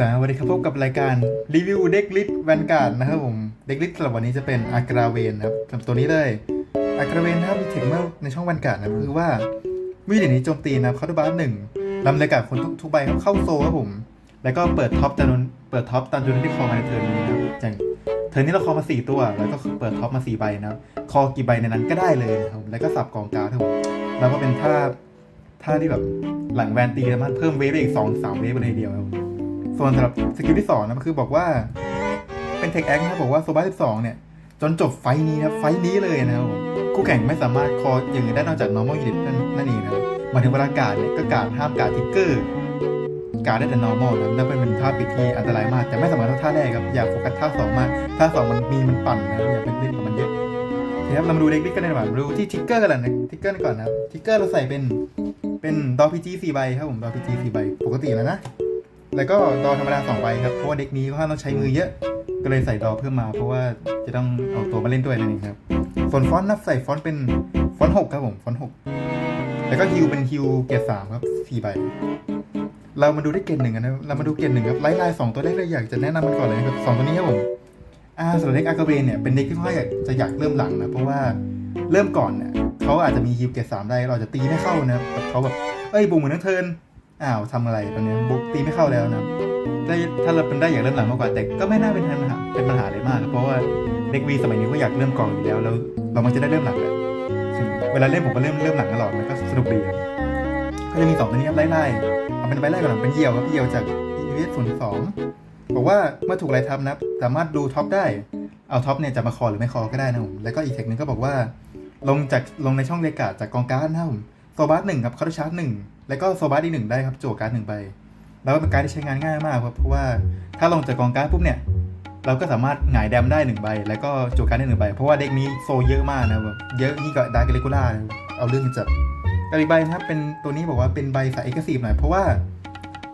สวัสดีครับพบกับรายการรีวิวเด็กลิทแวนการ์ดนะครับผมเด็กลิทสำหรับวันนี้จะเป็นอากราเวนครับสำหรับตัวนี้เลยอากราเวนนะครับมีเทคเมื่อในช่องแวนการ์ดนะคือว่าวิธีนี้โจมตีนะครับเข้าตัวบ้านหนึ่งนำรายการคนทุกทุกใบครับเข้าโซ่ครับผม แล้วก็เปิดท็อปจำนวนเปิดท็อปตามจำนวนที่คอมาในเทิร์นนี้นะครับอย่างเทิร์นนี้เราคอมาสี่ตัว แล้วก็เปิดท็อปมาสี่ใบนะครับคอกี่ใบในนั้นก็ได้เลยนะครับแล้วก็สับกองการ์ดครับผมแล้วก็เป็นท่าท่าที่แบบหลังแวนตีสามารถเพิ่มเวฟได้อีกสองสามเวฟเลยทีเดียวครับผม ส่วนสำหรับสกิลที่2นะคือบอกว่าเป็นเทคแอคนะบอกว่าโซบา12 เนี่ย จนจบไฟท์นี้นะไฟท์นี้เลยนะครับผมคู่แข่งไม่สามารถคออย่างอื่นได้นอกจาก normal unit นั่นนั่นเองนะมาถึงเวลาการดเนี่ยก็การดห้ามการดทิกเกอร์การดได้แต่ normal นะนั่นเป็นท่าปิดที่อันตรายมาก แต่ไม่สามารถท่าท่าแรกครับ อย่าโฟกัสท่าสองมากท่าสองมันมีมันปั่นนะอย่าเป็นเล่นกับมันเยอะเคครับเรามาดูเด็กดิกันดีกว่ามาดูที่ทิกเกอร์กันนะทิกเกอร์ก่อนนะครับทิกเกอร์เราใส่เป็นเป็นดอพีจีสี่ใบครับผมดอพีจีสี่ใบปกติแล้วนะ แล้วก็ดอธรรมดาสองใบครับ เพราะว่าเด็กนี้ค่อนข้างต้องใช้มือเยอะ ก็เลยใส่ดอเพิ่มมา เพราะว่าจะต้องเอาตัวมาเล่นด้วยนั่นเองครับ ส่วนฟอนต์นับใส่ฟอนต์เป็นฟอนต์หกครับผม ฟอนต์หกแล้วก็ฮิวเป็นฮิวเกียรดสามครับสี่ใบ เรามาดูได้เกรดหนึ่งกันนะ เรามาดูเกรดหนึ่งครับไล่ไล่สองตัวแรกเลยอยากจะแนะนำมันก่อนเลยครับสองตัวนี้ครับผมอาส่วนเด็กอากาเบนเนี่ยเป็นเด็กที่ค่อนข้างอยจะอยากเริ่มหลังนะ เพราะว่าเริ่มก่อนเนี่ยเขาอาจจะมีฮิวเกียรดสามได้เราจะตีไม่เข้านะแบบเขาแบบเอ้ยบุกเหมือนทั้งเทิร์น อ้าวทำอะไรตอนนี้บุกตีไม่เข้าแล้วนะได้ถ้าเราเป็นได้อยากเริ่มหลังมากกว่าแต่ก็ไม่น่าเป็นปัญหาเป็นปัญหาเลยมาก เพราะว่าเด็กวีสมัยนี้ก็อยากเริ่มก่อนอยู่แล้วแล้วเรามันจะได้เริ่มหลังแหละซึ่งเวลาเล่นผมก็เริ่มเริ่มหลังตลอดมันก็สนุกดีครับก็จะมีสองตัวนี้ครับไล่ๆเอาเป็นใบแรกก่อนเป็นเหยี่ยวครับเหยี่ยวจาก e v s ศูนย์สองบอกว่าเมื่อถูกไล่ทับนะสามารถดูท็อปได้เอาท็อปเนี่ยจะมาคอหรือไม่คอก็ได้นะผมแล้วก็อีกเทคนึงก็บอกว่า ลงจากลงในช่องเรกาดจากกองการ์ดนะครับผม โซบัสหนึ่งครับคาร์ดชาร์จหนึ่งแล้วก็โซบัสอีกหนึ่งได้ครับโจการ์ดหนึ่งใบแล้วก็เป็นการที่ใช้งานง่ายมากครับเพราะว่าถ้าลงจากกองการ์ดปุ๊บเนี่ยเราก็สามารถหงายแดมได้หนึ่งใบ แล้วก็โจการ์ดได้หนึ่งใบ เพราะว่าเด็กนี้โซเยอะมากนะครับเยอะยิ่งกว่าดาร์กเลกูล่าเอาเรื่องจัดกับอีกใบนะครับเป็นตัวนี้บอกว่าเป็นใบสายเอกสีหน่อยเพราะว่า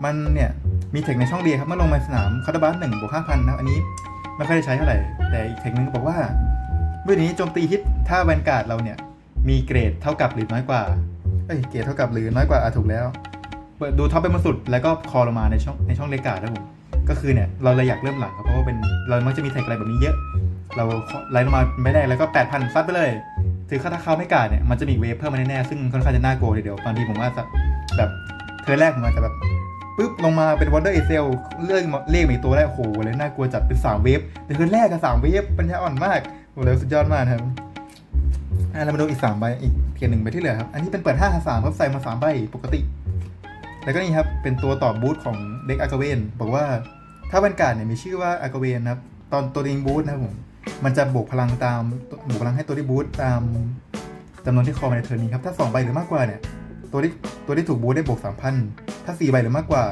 มันเนี่ยมีเทคในช่องเดียครับเมื่อลงมาสนามคาร์ดบัสหนึ่งบวกห้าพันนะอันนี้ไม่ค่อยได้ใช้เท่าไหร่ แต่อีกเทคนึงก็บอกว่าเมื่อนี้โจมตีฮิตถ้าแวนการ์ดเราเนี่ยมีเกรดเท่ากับหรือน้อยกว่า เอ้ยเกรดเท่ากับหรือน้อยกว่าอะถูกแล้ว เปิดดูท็อปเป็นบนสุดแล้วก็คอลงมาในช่องในช่องเลกาดนะผมก็คือเนี่ยเราเลยอยากเริ่มหลังครับเพราะว่าเป็นเรามักจะมีแท็กอะไรแบบนี้เยอะ เราไล่ลงมาไม่ได้แล้วก็แปดพันซัดไปเลยถือค่าถ้าเขาไม่กาดเนี่ยมันจะมีเวฟเพิ่มมาแน่ๆซึ่งค่อนข้างจะน่ากลัวทีเดียวบางทีผมว่าจะแบบเทอร์แรกผมอาจจะแบบปุ๊บลงมาเป็นวอเตอร์เอเซลเลื่อนเลขอีกตัวแรกโอ้โหเลยน่ากลัวจัดเป็นสามเวฟแต่เทอแรกกับสามเวฟปัญญาอ่อนมากโอ้โหเลยสุดยอดมากครับ อะเรามาดูอีกสามใบอีกเพียงหนึ่งใบที่เหลือครับ อันนี้เป็นเปิดห้าสามครับใส่มาสามใบปกติ แล้วก็นี่ครับ เป็นตัวตอบบูทของเด็กอากาเวนบอกว่าถ้าแวนการ์ดเนี่ยมีชื่อว่าอากาเวนนะครับ ตอนตัวเองบูทนะครับผมมันจะบวกพลังตามบวกพลังให้ตัวที่บูทตามจำนวนที่คอมาในเทิร์นนี้ครับถ้าสองใบหรือมากกว่าเนี่ยตัวที่ตัวที่ถูกบูทได้บวกสามพันถ้าสี่ใบหรือมากกว่า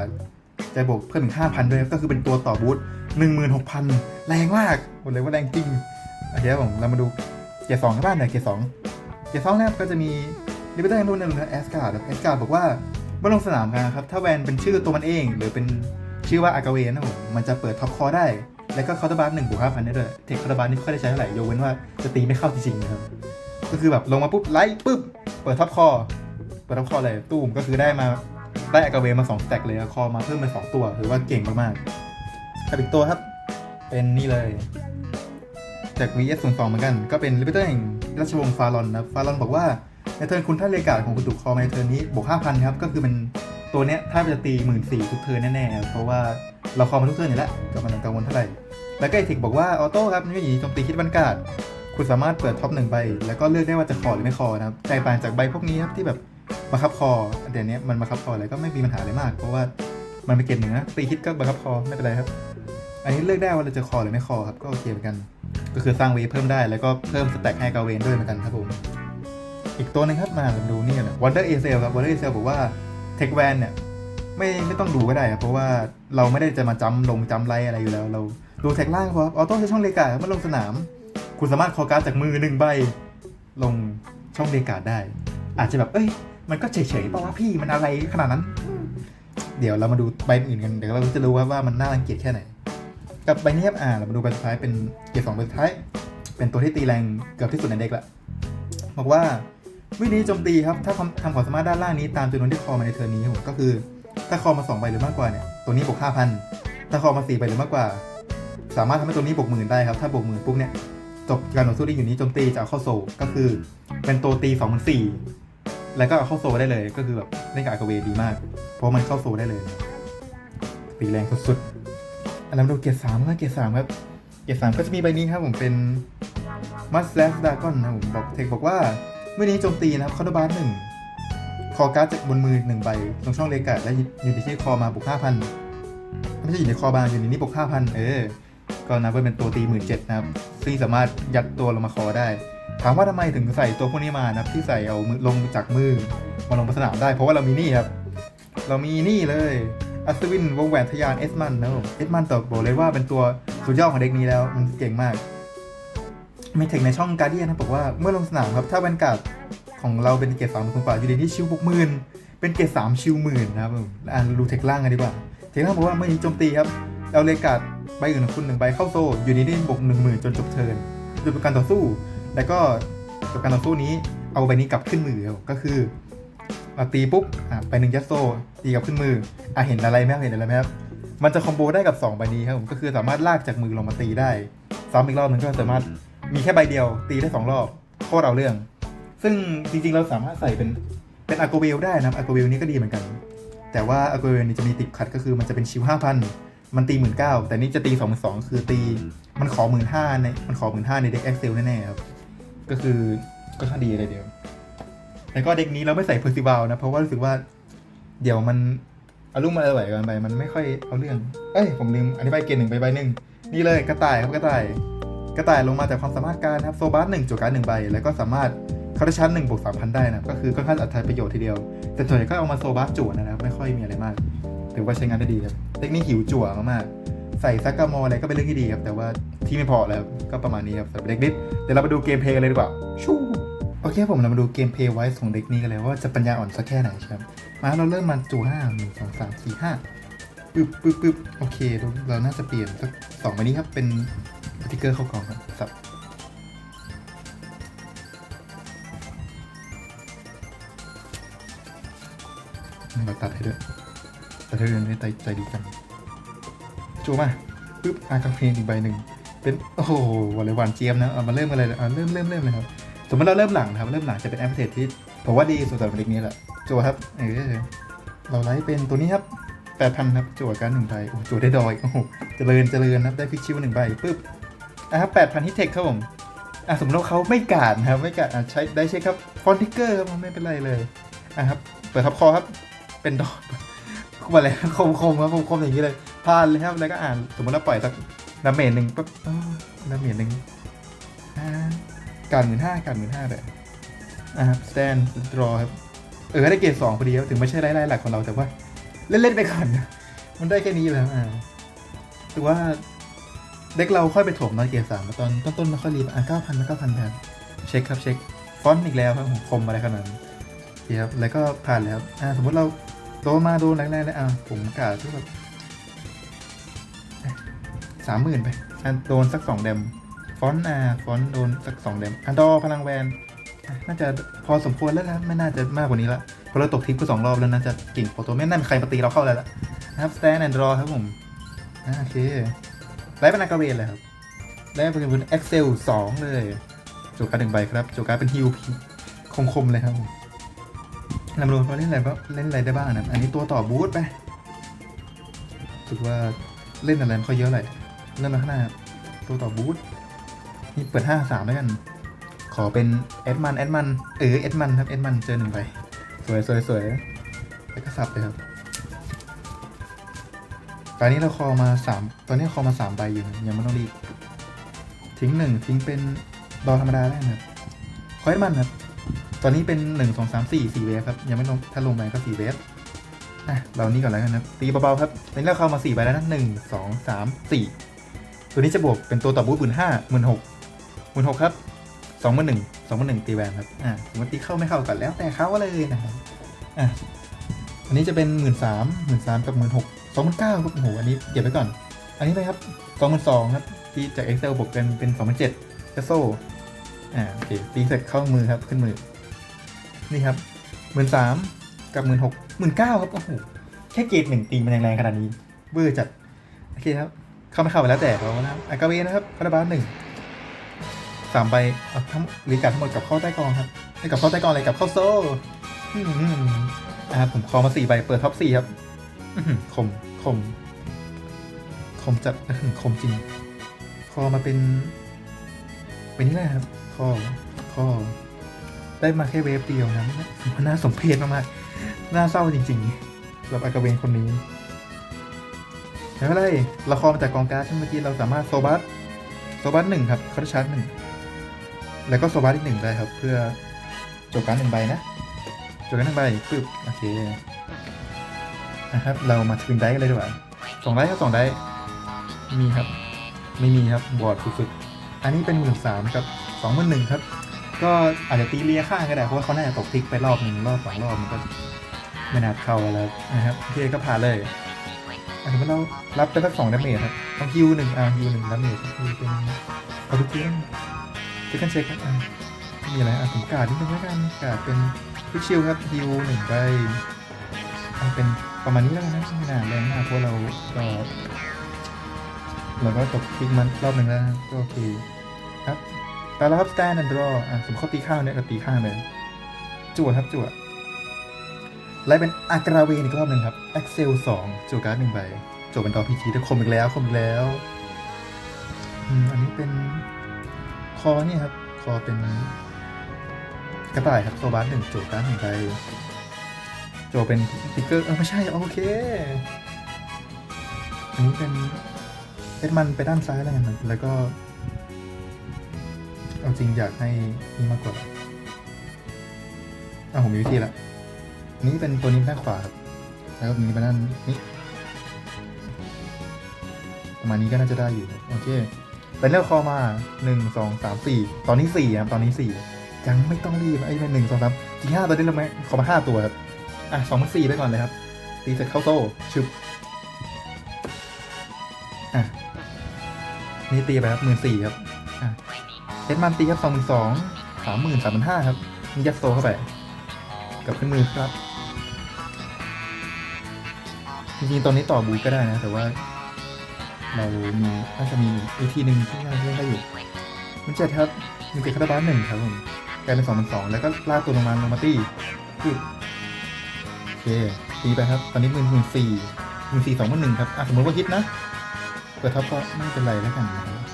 จะบวกเพิ่มถึงห้าพันด้วยก็คือเป็นตัวต่อบูทหนึ่งหมื่นหกพันแรงมากบอกเลยว่าแรงจริงโอเคครับผมเรามาดู เกียร์สองกันบ้างหน่อยเกียร์สองเกียร์สองนะครับก็จะมีลิเบอร์ตันนู่นนั่นะแอสการ์ดแอสการ์ดบอกว่าเมื่อลงสนามกันนะครับถ้าแวนเป็นชื่อตัวมันเอง หรือเป็นชื่อว่าอากาเวนนะผมมันจะเปิดท็อปคอได้ แล้วก็คาน์ตอร์บาร์หนึ่งบวกห้าพันได้ด้วยเทคคาน์ตอร์บาร์นี่ไม่ค่อยได้ใช้เท่าไหร่ยกเว้นว่าจะตีไม่เข้าจริงๆนะครับก็คือแบบลงมาปุ๊บไลท์ปุ๊บเปิดท็อปคอเปิดท็อปคอเลยตู้มก็คือได้มาได้อากาเวนมา2สแต็กเลยคอมาเพิ่มเป็น2ตัวถือว่าเก่งมากๆกับอีกตัวครับ เป็นนี่เลย จาก VS 0 2 เหมือนกัน ก็เป็นลิเบอร์เตอร์แห่งราชวงศ์ฟารอนนะฟารอนบอกว่าในเทิร์นคุณถ้าเลกาดของคุณถูกคอมาในเทิร์นนี้บวก5,000ครับก็คือเป็นตัวเนี้ยถ้าจะตี1 4ื่นสี่ทุกเทิร์นแน่ๆเพราะว่าเราคอมาทุกเทิร์นอยู่แล้วก็มันกังวลเท่าไหร่แล้วก็ไอทิกบอกว่าออโต้ครับนี่อย่างนี้โจมตีคิดบันการ์ดคุณสามารถเปิดท็อปหนึ่งใบ แล้วก็เลือกได้ว่าจะคอหรือไม่คอนะครับแตกต่างจากใบพวกนี้ครับที่แบบบังคับคอแต่เนี้มันบังคับคออะไรก็ไม่มีปัญหาอะไรมาก เพราะว่ามันเป็นเกณฑ์หนึ่งนะตีคิดก็บังคับคอไม่เป็นไรครับ อันนี้เลือกได้ว่าเราจะคอหรือไม่คอครับก็โอเคเหมือนกัน ก็คือสร้างเวเพิ่มได้แล้วก็เพิ่มสแต็กให้กาเวนด้วยเหมือนกันครับผม อีกตัวหนึงครับมาลองดูนี่นะวันเดอร์เอเซลครับวันเดอร์เอเซลบอกว่าเทคแวนเนี่ยไม่ไม่ต้องดูก็ได้ครับเพราะว่าเราไม่ได้จะมาจำลงจำไรอะไรอยู่แล้ว เราดูแท็กล่างพอออโต้ใช้ช่องเลกาเมื่อลงสนาม คุณสามารถคอการ์ดจากมือหนึ่งใบ ลงช่องเลกาได้ อาจจะแบบเอ้ย มันก็เฉยๆป่าวะพี่มันอะไรขนาดนั้น เดี๋ยวเรามาดูใบอื่นกันเดี๋ยวเราจะรู้ว่าว่ามันน่ารังเกียจแค่ไหน กับใบเนี้ครับอ่าเรามาดูใบสุดท้ายเป็นเกียร์สองใบสุดท้าย เป็นตัวที่ตีแรงเกือบที่สุดในเด็กละบอกว่าวิธีโจมตีครับ ถ้าทำความสามารถด้านล่างนี้ตามจำนวนที่คอมาในเทิร์นี้ก็คือ ถ้าคอมา2ใบหรือมากกว่าเนี่ยตัวนี้บวก5,000ถ้าคอมาสี่ใบหรือมากกว่า สามารถทำให้ตัวนี้บวกหมื่นได้ครับ ถ้าบวกหมื่นปุ๊บเนี่ยจบการต่อสู้ที่อยู่นี้โจมตีจะเอาเข้าโซก็คือ เป็นตัวตีสองพันสี่แล้วก็เอาเข้าโซได้เลยก็คือแบบเล่นกับอากาเวดีมาก เพราะมันเข้าโซได้เลยตีแรงสุดๆ อันนั้นดูเกียร์สามก็เกียร์สามครับ เกียร์สามก็จะมีใบนี้ครับผมเป็นมัสแลสดากอนนะผมบอกเทคบอกว่าเมื่อนี้โจมตีนะครับคอร์ดบาร์หนึ่งคอการ์ดจากบนมือหนึ่งใบลงช่องเลกาและอยู่ในที่คอมาบวกห้าพันไม่ใช่อยู่ในคอบาร์อยู่ในนี้บวกห้าพันเออก็นับว่าเป็นตัวตีหมื่นเจ็ดนะครับ ซึ่งสามารถยัดตัวลงมาคอได้ ถามว่าทำไมถึงใส่ตัวพวกนี้มานะครับที่ใส่เอามือลงจากมือมาลงบนสนามได้ เพราะว่าเรามีนี่ครับ เรามีนี่เลย อัศวินวงแหวนทยานเอสมันนะครับผมเอสมันตอบบอกเลยว่าเป็นตัวสุดยอดของเด็กนี้แล้ว มันเก่งมากมีเทคในช่องการเดียนนะบอกว่าเมื่อลงสนามครับ ถ้าแวนการ์ดของเราเป็นเกรดสามคุณป่าอยู่ในที่ชิวบกหมื่นเป็นเกรดสามชิวหมื่นนะครับผมอ่านดูเทคล่างกันดีกว่า เทคล่างบอกว่าเมื่อนี้โจมตีครับเอาเลกาดใบอื่นของคุณหนึ่งใบเข้าโซ่อยู่ในนี้บกหนึ่งหมื่นจนจบเทิร์นโดยเป็นการต่อสู้ แล้วก็จบการต่อสู้นี้เอาใบนี้กลับขึ้นมือก็คือ ตีปุ๊บอะไปหนึ่งยัดโซตีกับขึ้นมืออะเห็นอะไรไหมครับเห็นอะไรไหมครับมันจะคอมโบได้กับ2ใบนี้ครับผมก็คือสามารถลากจากมือลงมาตีได้ซ้ำอีกรอบหนึงก็สามารถมีแค่ใบเดียว ตีได้สองรอบโคตรเอาเรื่อง ซึ่งจริงๆเราสามารถใส่เป็นเป็นอาโกเวลได้นะครับอาโกเวลนี้ก็ดีเหมือนกัน แต่ว่าอาโกเวลนี่จะมีติดขัดก็คือมันจะเป็นชิวห้าพันมันตีหมื่นเก้าแต่นี่จะตีสองหมื่นสองคือตีมันขอหมื่นห้าในมันขอหมื่นห้าในเด็กเอ็กเซลแน่ๆครับก็คือก็ค่อนข้าดีเลยเดียว แล้วก็เด็กนี้เราไม่ใส่เพอร์ซิบาลนะ เพราะว่ารู้สึกว่า เดี๋ยวมันอารมณ์มันอร่อยกันไป มันไม่ค่อยเอาเรื่อง เอ้ย ผมลืมอธิบายเกณฑ์หนึ่งไปใบหนึ่งนี่เลยกระต่ายครับกระต่าย กระต่ายลงมาจากความสามารถการนะครับโซบัสหนึ่งจุดการหนึ่งใบ แล้วก็สามารถคาร์ชั้นหนึ่งบวกสามพันได้นะ ก็คือค่อนข้างอัตราประโยชน์ทีเดียว แต่ส่วนใหญ่ก็เอามาโซบัสจั่วนะครับ ไม่ค่อยมีอะไรมาก ถือว่าใช้งานได้ดีครับเทคนิคหิวจั่วมากๆ ใส่ซักกามออะไรก็เป็นเรื่องที่ดีครับ แต่ว่าที่ไม่พอแล้ว ก็ประมาณนี้ครับสำหรับเด็กนิดเดี๋ยวเรามาดูเกมเพลย์เลยดีกว่าชู โอเคผมเรามาดูเกมเพย์ไว้ของเด็กนี้กันเลยว่าจะปัญญาอ่อนสักแค่ไหนครับ มาเราเริ่มมาจั่วห้าหนึ่งสองสามสี่ห้าปึ๊บปึ๊บปึ๊บโอเคเราเราน่าจะเปลี่ยนสักสองใบนี้ครับ เป็นสติกเกอร์เข้ากล่องครับสับเราตัดให้ด้วยตัดให้ด้วยให้ใจใจดีกันจูมาปึ๊บอากาเพนอีกใบหนึ่งเป็นโอ้โหวันเลยหวานเจี๊ยบนะเอามาเริ่มกันเลยเอาเริ่มเริ่มเริ่มเลยครับ สมมติเราเริ่มหลังครับเริ่มหลังจะเป็นแอปเปิลเทที่ผมว่าดีสุดสำหรับเด็กนี้แหละจูครับเออเราไลฟ์เป็นตัวนี้ครับแปดพันครับจูการหนึ่งใบโอ้จูได้ดอยโอ้โหเจริญเจริญครับได้ฟิกชิวหนึ่งใบปึ๊บอะครับแปดพันฮิตเทคครับผมอะสมมติว่าเขาไม่กาดนะครับไม่กาดอะใช้ได้ใช่ครับฟอนติกเกอร์ครับไม่เป็นไรเลยอะครับเปิดทับคอครับเป็นดอกเข้ามาเลยคมคมครับคมคมอย่างนี้เลยพานเลยครับแล้วก็อ่านสมมติเราปล่อยสักดาเมจหนึ่งปั๊บอ้าวดาเมจหนึ่งอ่า การหมื่นห้าการหมื่นห้าเลยอ่าครับสแตนรอครับ เออได้เกรดสองพอดีครับถึงไม่ใช่ไล่หลักของเราแต่ว่า เล่นๆไปก่อน มันได้แค่นี้แล้วอ่าถือว่าเด็กเราค่อยไปถมตอนเกรดสามตอนต้นๆมาค่อยรีบอะเก้าพันเก้าพันแทนเช็คครับเช็คฟอนต์อีกแล้วครับผมคมอะไรขนาดนั้นครับแล้วก็ผ่านแล้วอ่าสมมติเราโดนมาโดนแรกๆเลยอะผมกะที่แบบสามหมื่นไปอะโดนสักสองเดม อนต์อะฟอนต์โดนสักสองเดมอะดอพลังแวนน่าจะพอสมควรแล้วนะไม่น่าจะมากกว่านี้ละเพราะเราตกทิปก็สองรอบแล้วน่าจะเก่งพอตัวไม่น่ามีใครมาตีเราเข้าแล้วล่ะนะครับสแตนแอนด์รอครับผมโอเคไล่เป็นอากาเวนเลยครับไล่เป็นบน Excel สองเลยโจการหนึ่งใบครับโจการเป็นฮิวพีคมเลยครับผมลำรวมเขาเล่นอะไรบ้างเล่นอะไรได้บ้างนะอันนี้ตัวต่อบูทไปรู้สึกว่าเล่นอะไรไม่ค่อยเยอะเลยเริ่มมาข้างหน้าตัวต่อบูท นี่เปิดห้าสามแล้วกัน ขอเป็นเอ็ดมันเอ็ดมันเออเอ็ดมันครับเอ็ดมันเจอหนึ่งใบสวยสวยสวยแล้วก็สับเลยครับตอนนี้เราคอมาสามตอนนี้คอมาสามใบอยู่ยังไม่ต้องรีบทิ้งหนึ่งทิ้งเป็นดอธรรมดาได้นะครับคอยมันครับ ตอนนี้เป็นหนึ่งสองสามสี่สี่เวฟครับ ยังไม่ลงถ้าลงไปก็สี่เวฟอะเรานี่ก่อนแล้วกันนะตีเบาๆครับตอนนี้เราเข้ามาสี่ใบแล้วนะหนึ่งสองสามสี่ตัวนี้จะบวกเป็นตัวต่อบูทหมื่นห้าหมื่นหก หมื่นหกครับสองหมื่นหนึ่งสองหมื่นหนึ่งตีแวนครับอะสมมติตีเข้าไม่เข้ากันแล้วแต่เขาเลยนะครับอะอันนี้จะเป็นหมื่นสามหมื่นสามกับหมื่นหกสองหมื่นเก้าครับโอ้โหอันนี้เก็บไว้ก่อน อันนี้ไปครับสองหมื่นสองครับที่จาก Excel บวกเป็นเป็นสองหมื่นเจ็ดกระโซ่อ่าโอเคตีเสร็จเข้ามือครับขึ้นมือ นี่ครับหมื่นสามกับหมื่นหกหมื่นเก้าครับโอ้โหแค่เกรดหนึ่งตีมันแรงๆขนาดนี้เบอร์จัดโอเคครับเข้าไม่เข้าไปแล้วแต่เรานะครับอากาเวนะครับคาราบาสหนึ่ง สามใบเอาทั้งรีการดทั้งหมดกับเข้าใต้กองครับไม่กับเข้าใต้กองอะไรกับเข้าโซ่อืมอ่าผมคอมาสี่ใบเปิดท็อปสี่ครับอื้อหือคมคมคมจัดคมจริง คอมาเป็น เป็นนี่แหละครับ คอ คอ ได้มาแค่เวฟเดียวนะมันน่าสมเพชมากๆน่าเศร้าจริงๆสำหรับอากาเวนคนนี้ไม่เป็นไรเราคอมาจากกองการ์ดช่ไหมเมื่อกี้เราสามารถโซบัสโซบัสหนึ่งครับคาร์ชาร์จหนึ่ง แล้วก็โซบัสอีกหนึ่งได้ครับ เพื่อจบการดหนึ่งใบนะจบการดหนึ่งใบปึ๊บโอเคนะครับ เรามาทวินได้กันเลยดีกว่าสองได้ครับสองได้มีครับ ไม่มีครับบอร์ดสุดๆอันนี้เป็นหมื่นสามกับสองหมื่นหนึ่งครับ ก็อาจจะตีเลียข้างก็ได้เพราะว่าเขาน่าจะตกทิกไปรอบหนึ่งรอบสองรอบมันก็ไม่น่าเข้าแล้วนะครับพี่ก็ผ่านเลยอะสมมติเรารับไปสักสองดาเมจครับต้องฮิวหนึ่งอ่าฮิวหนึ่งดาเมจคือเป็นเอาทุกเรื่อง เช็คกันเช็คครับมีอะไรอะผมกาดนิดนึงแล้วกันกาดเป็นพิกชิลครับฮิวหนึ่งไปมันเป็นประมาณนี้แล้วกันนะไม่น่าแรงมากเพราะเราก็เราก็ตกทิกมันรอบหนึ่งแล้วนะก็โอเคครับตาแล้วครับ stand and draw อะสมเขาตีข้างเนี่ยก็ตีข้างเลยจวดครับจวดไล่เป็นอากราเวนอีกรอบหนึ่งครับ Excel 2จูการ์ดหนึ่งใบจบเป็นดอพีจีแต่คมอีกแล้วคมอีกแล้วอืมอันนี้เป็น อเนี่ยครับ คอเป็นกระต่ายครับโซบาร์หนึ่งโจการหนึ่งใบโจเป็นติ๊กเกอร์เออไม่ใช่ โอเค อันนี้เป็นเอ็ดมันไปด้านซ้ายแล้วกันแล้วก็ เอาจริงอยากให้นี่มากกว่าอะผมมีวิธีละนี่เป็นตัวนี้ด้านขวาครับแล้วก็ตัวนี้เป็นด้านนี้ประมาณนี้ก็น่าจะได้อยู่ โอเค เป็นเลือกคอมาหนึ่งสองสามสี่ตอนนี้สี่ครับตอนนี้สี่ยังไม่ต้องรีบไอ้เป็นหนึ่งสองสามสี่ห้าตอนนี้เราไหมขอมาห้าตัวครับอะสองพันสี่ไปก่อนเลยครับตีเสร็จเข้าโซ่ชึบอะนี่ตีไปครับหมื่นสี่ครับอะเอสมันตีครับสองหมื่นสองสามหมื่นสามหมื่นห้าครับนี่ยัดโซ่เข้าไปกับขึ้นมือครับจริงๆตอนนี้ต่อบูก็ได้นะ แต่ว่า เรามีน่าจะมีวิธีหนึ่งที่เราเล่นได้อยู่มันเจ็ดครับมีเจ็ดคาราบาลหนึ่งครับผมกลายเป็นสองเป็นสองแล้วก็ลากตัวลงมาลงมาตีปึ๊บโอเคตีไปครับ ตอนนี้หมื่นหมื่นสี่หมื่นสี่สองหมื่นหนึ่งครับอะสมมติว่าฮิตนะเปิดท็อปก็ไม่เป็นไรแล้วกันนะครับ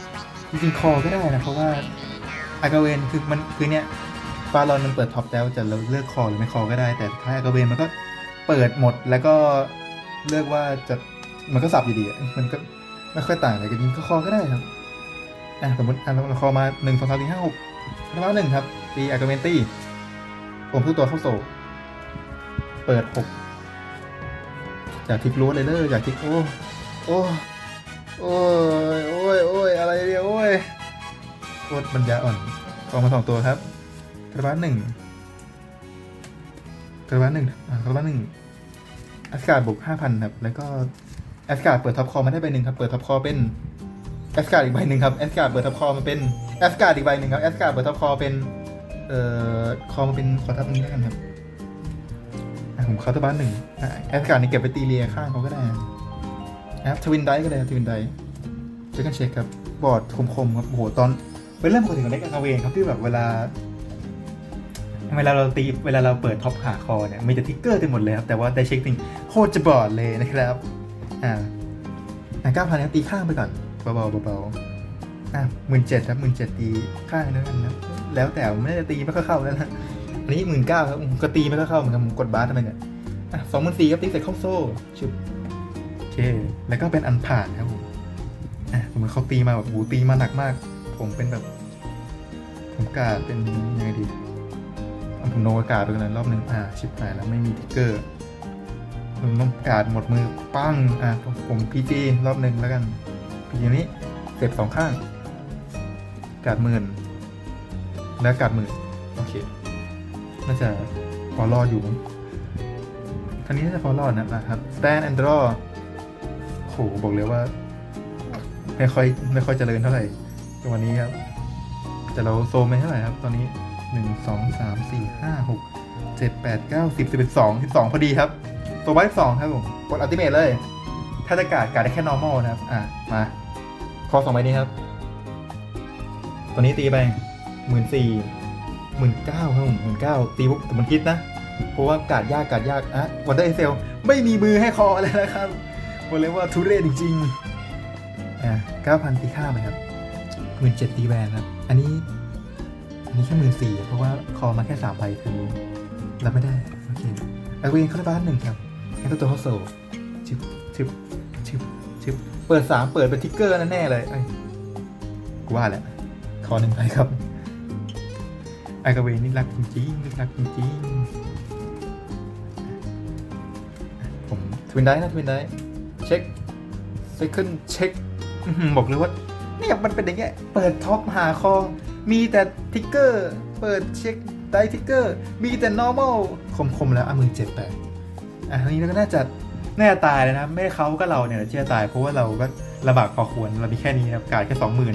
จริงๆคอก็ได้นะเพราะว่าอากาเวนคือมันคือเนี้ยฟาลอนมันเปิดท็อปแล้วจะเราเลือกคอหรือไม่คอก็ได้แต่ถ้าอากาเวนมันก็เปิดหมดแล้วก็เลือกว่าจะมันก็สับอยู่ดีอะมันก็ ไม่ค่อยต่างอะไรกันจริงก็คอก็ได้ครับอะสมมติอะเราคอมาหนึ่งสองสามสี่ห้าหกแล้วหนึ่งครับตีอากาเวนตี้ผมทุกตัวเข้าโซเปิดหกอยากทิกรู้เลยเลยอยากทิกโอ้โอ้โอ้ยโอ้ยโอ้ยอะไรเนี่ยโอ้ยโคตรปัญญาอ่อนกองมาสองตัวครับคาราบาหนึ่งคาราบาหนึ่งอ่าคาราบาหนึ่งอสการ์บวกห้าพันครับ แล้วก็ แอสการ์ดเปิดท็อปคอมาได้ใบหนึ่งครับ เปิดท็อปคอเป็นแอสการ์ดอีกใบหนึ่งครับแอสการ์ดเปิดท็อปคอมาเป็นแอสการ์ดอีกใบหนึ่งครับแอสการ์ดเปิดท็อปคอเป็นเอ่อคอมาเป็นขอทับนี้แล้วกันครับผมคาราบาลหนึ่งแอสการ์ดนี่เก็บไปตีเลียข้างเขาก็ได้นะครับทวินไดก็ได้ทวินไดเช็คกันเช็คครับบอร์ดคมๆครับโอ้โหตอนเป็นเรื่องปกติของเด็กอาเวนครับที่แบบเวลา เวลาเราตีเวลาเราเปิดท็อปหาคอเนี่ยมีแต่ทิกเกอร์เต็มหมดเลยครับแต่ว่าได้เช็คจริงโคตรจะบอดเลยนะครับ อ่าอะเก้าพันตีข้างไปก่อนเบาๆเบาๆอะหมื่นเจ็ดครับหมื่นเจ็ดตีข้างนั่นนะแล้วแต่ไม่ได้ตีไม่ค่อยเข้าแล้วนะอันนี้หมื่นเก้าครับก็ตีไม่ค่อยเข้าเหมือนกันผมกดบาร์ทำไมเนี่ยอะสองหมื่นสี่ครับตีใส่เข้าโซ่ชุบโอเค แล้วก็เป็นอันผ่านครับผมอะผมเขาตีมาแบบโหูตีมาหนักมาก ผมเป็นแบบ ผมกาดเป็นยังไงดีผมโนกาศไปกันเลยรอบหนึ่งอ่าชิปหายแล้วไม่มีทิกเกอร์ ผมต้องการหมดมือปั้งอ่าผมพีจีรอบหนึ่งแล้วกันพีจีนี้เสร็จสองข้าง การดหมื่นแล้วการดหมื่นโอเคน่าจะพอรอดอยู่มั้งท่านี้น่าจะพอรอดนะนะครับ stand and draw โหบอกเลยว่า ไม่ค่อยไม่ค่อยเจริญเท่าไหร่ในวันนี้ครับแต่เราโซมไปเท่าไหร่ครับ ตอนนี้หนึ่งสองสามสี่ห้าหกเจ็ดแปดเก้าสิบสิบเอ็ดสองสิบสองพอดีครับ ตัวไว้สองครับผมกดอัลติเมทเลย ถ้าจะกาดกาดได้แค่ normal นะครับ อะ มาคอสองใบนี้ครับ ตัวนี้ตีไปหมื่นสี่หมื่นเก้าครับผมหมื่นเก้าตีปุ๊บแต่มันคิดนะ เพราะว่ากาดยากกาดยากอะวันเดอร์เอเซลไม่มีมือให้คอเลยนะครับบอกเลยว่าทุเรศจริงๆอะเก้าพันตีค่าไหมครับหมื่นเจ็ดตีแวนครับ อันนี้ อันนี้แค่หมื่นสี่เพราะว่าคอมาแค่สามใบคือรับไม่ได้ โอเคเอาเวนเข้าไปบ้านหนึ่งครับ งั้นตัวเข้าโซ่ชิบชิบชิบชิบเปิดสามเปิดเป็นทิกเกอร์นั่นแน่เลยไอ้กูว่าแหละคอหนึ่งไปครับไอกาเวนนี่รักจริงๆรักจริงๆผมทวินได้นะทวินได้เช็คเซคันเช็คบอกเลยว่าเนี่ยมันเป็นอย่างเงี้ยเปิดท็อปหาคอ มีแต่ทิกเกอร์ เปิดเช็คได้ทิกเกอร์ มีแต่ normal คมๆแล้วอะมึงเจ็บไป อะทีนี้เราก็น่าจะน่าตายเลยนะ ไม่ได้เขาก็เราเนี่ยที่จะตายเพราะว่าเราก็ระบากพอควรเรามีแค่นี้ครับการดแค่สองหมื่น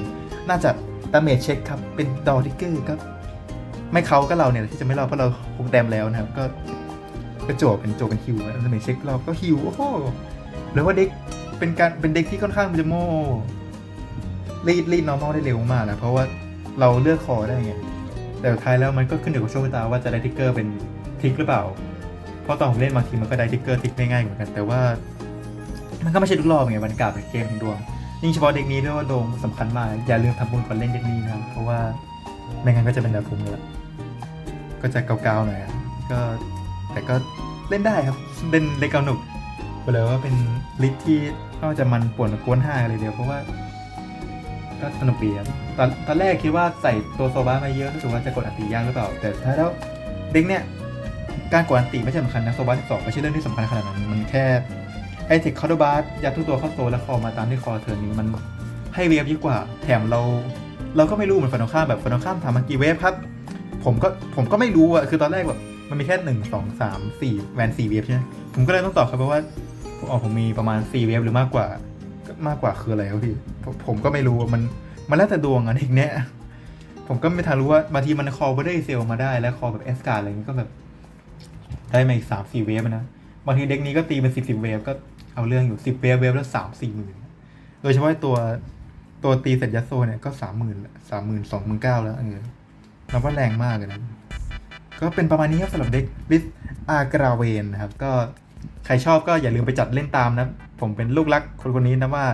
น่าจะดาเมจเช็คครับเป็นดอทิกเกอร์ก็ไม่เขาก็เราเนี่ยที่จะไม่เราเพราะเราคงแดมแล้วนะครับ ก็ก็โจบเป็นโจบเป็นฮิวดาเมจเช็คเราก็ฮิวโอ้โหแล้วว่าเด็กเป็นการเป็นเด็กที่ค่อนข้างมันจะโม่รีดรีด normal ได้เร็วมากนะเพราะว่าเราเลือกคอได้ไงแต่ท้ายแล้วมันก็ขึ้นอยู่กับโชคชะตาว่าจะได้ทิกเกอร์เป็นทิกหรือเปล่า เพราะตอนผมเล่นบางทีมันก็ได้ทิกเกอร์ทิกไม่ง่ายเหมือนกัน แต่ว่า มันก็ไม่ใช่ทุกรอบไงมันกลับเป็นเกมดวงยิ่งเฉพาะเด็กนี้ด้วยว่าดวงสำคัญมาก อย่าลืมทำบุญก่อนเล่นเด็กนี้นะเพราะว่าไม่งั้นก็จะเป็นแบบผมเลยก็จะเกาๆหน่อยก็แต่ก็เล่นได้ครับเล่นเล็กเกาหนุกไปเลยว่าเป็นลิสที่ก็จะมันป่วนกวนห้าเลยเดียวเพราะว่าก็สนุกดีครับตอนตอนแรกคิดว่าใส่ตัวโซบ้ามาเยอะรู้สึกว่าจะกดอัติยากหรือเปล่า แต่ถ้าแล้วเด็กเนี่ย การกดอันติไม่ใช่สำคัญนะโซบ้า12ไม่ใช่เรื่องที่สำคัญขนาดนั้นมันแค่ไอเทคคอร์ดบาร์ยัดทุกตัวเข้าโซแล้วคอมาตามที่คอเทิร์นี้มันให้เวฟเยอะกว่า แถมเรา เราก็ไม่รู้เหมือนฝันตรงข้ามแบบฝันตรงข้ามถามมากี่เวฟครับ ผมก็ผมก็ไม่รู้อะคือตอนแรกแบบมันมีแค่หนึ่งสองสามสี่แวนสี่เวฟใช่ไหมผมก็เลยต้องตอบครับเพราะว่าผมออกผมมีประมาณสี่เวฟหรือมากกว่ามากกว่าคืออะไรครับพี่ผมก็ไม่รู้มันมันแล้วแต่ดวงอะเด็กเนี้ยผมก็ไม่ทันรู้ว่าบางทีมันคอลเบอร์ได้เซลมาได้แล้วคอแบบเอสการ์อะไรอย่างงี้ก็แบบ ได้มาอีกสามสี่เวฟนะ บางทีเด็กนี้ก็ตีเป็นสิบสิบเวฟก็เอาเรื่องอยู่สิบเวฟเวฟแล้วสามสี่หมื่นโดยเฉพาะตัวตัวตีเสร็จยัโซเนี่ยก็สามหมื่นสามหมื่นสองหมื่นเก้าแล้วเออนับว่าแรงมากเลยนะ ก็เป็นประมาณนี้ครับสำหรับเด็กลิสอากราเวนนะครับ ก็ใครชอบก็อย่าลืมไปจัดเล่นตามนะ ผมเป็นลูกรักคนคนนี้นะว่า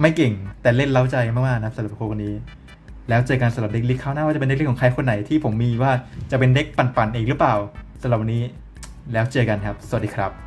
ไม่เก่งแต่เล่นเล้าใจมากๆนะสำหรับคนคนนี้ แล้วเจอกันสำหรับเด็กลิกข้าวหน้าว่าจะเป็นเด็กลิกของใครคนไหนที่ผมมีว่าจะเป็นเด็กปั่นๆเองหรือเปล่า สำหรับวันนี้แล้วเจอกันครับ สวัสดีครับ